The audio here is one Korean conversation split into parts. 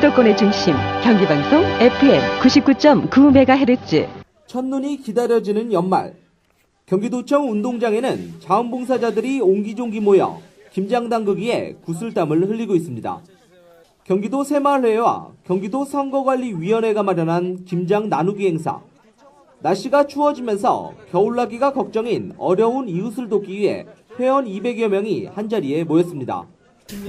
수도권의 중심 경기 방송 FM 99.9MHz 첫눈이 기다려지는 연말. 경기도청 운동장에는 자원봉사자들이 옹기종기 모여 김장당그기에 구슬땀을 흘리고 있습니다. 경기도 새마을회와 경기도 선거관리위원회가 마련한 김장 나누기 행사. 날씨가 추워지면서 겨울나기가 걱정인 어려운 이웃을 돕기 위해 회원 200여 명이 한자리에 모였습니다.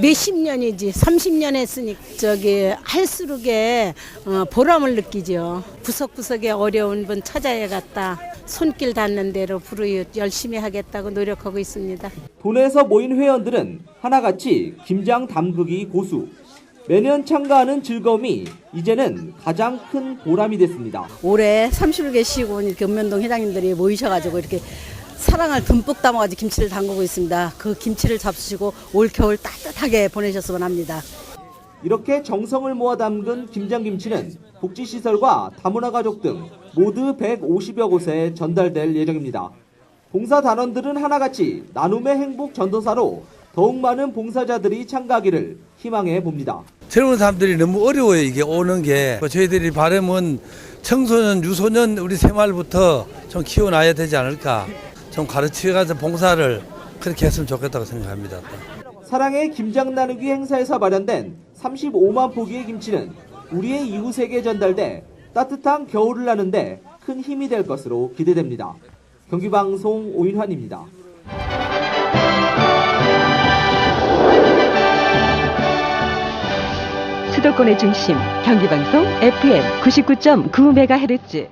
몇십 년이지 30년 했으니 저기 할수록에 어, 보람을 느끼죠. 구석구석에 어려운 분 찾아야 갔다. 손길 닿는 대로 부르유 열심히 하겠다고 노력하고 있습니다. 도내에서 모인 회원들은 하나같이 김장 담그기 고수. 매년 참가하는 즐거움이 이제는 가장 큰 보람이 됐습니다. 올해 30일 계시고 이렇게 읍면동 회장님들이 모이셔가지고 이렇게 사랑을 듬뿍 담아가지고 김치를 담그고 있습니다. 그 김치를 잡수시고 올 겨울 따뜻하게 보내셨으면 합니다. 이렇게 정성을 모아 담근 김장김치는 복지시설과 다문화 가족 등 모두 150여 곳에 전달될 예정입니다. 봉사 단원들은 하나같이 나눔의 행복 전도사로 더욱 많은 봉사자들이 참가하기를 희망해 봅니다. 젊은 사람들이 너무 어려워요 이게 오는 게 저희들이 바람은 청소년 유소년 우리 새마을부터 좀 키워놔야 되지 않을까 좀 가르치가서 봉사를 그렇게 했으면 좋겠다고 생각합니다. 사랑의 김장 나누기 행사에서 마련된 35만 포기의 김치는 우리의 이웃에게 전달돼 따뜻한 겨울을 나는데 큰 힘이 될 것으로 기대됩니다. 경기방송 오인환입니다. 수도권의 중심 경기방송 FM 99.9MHz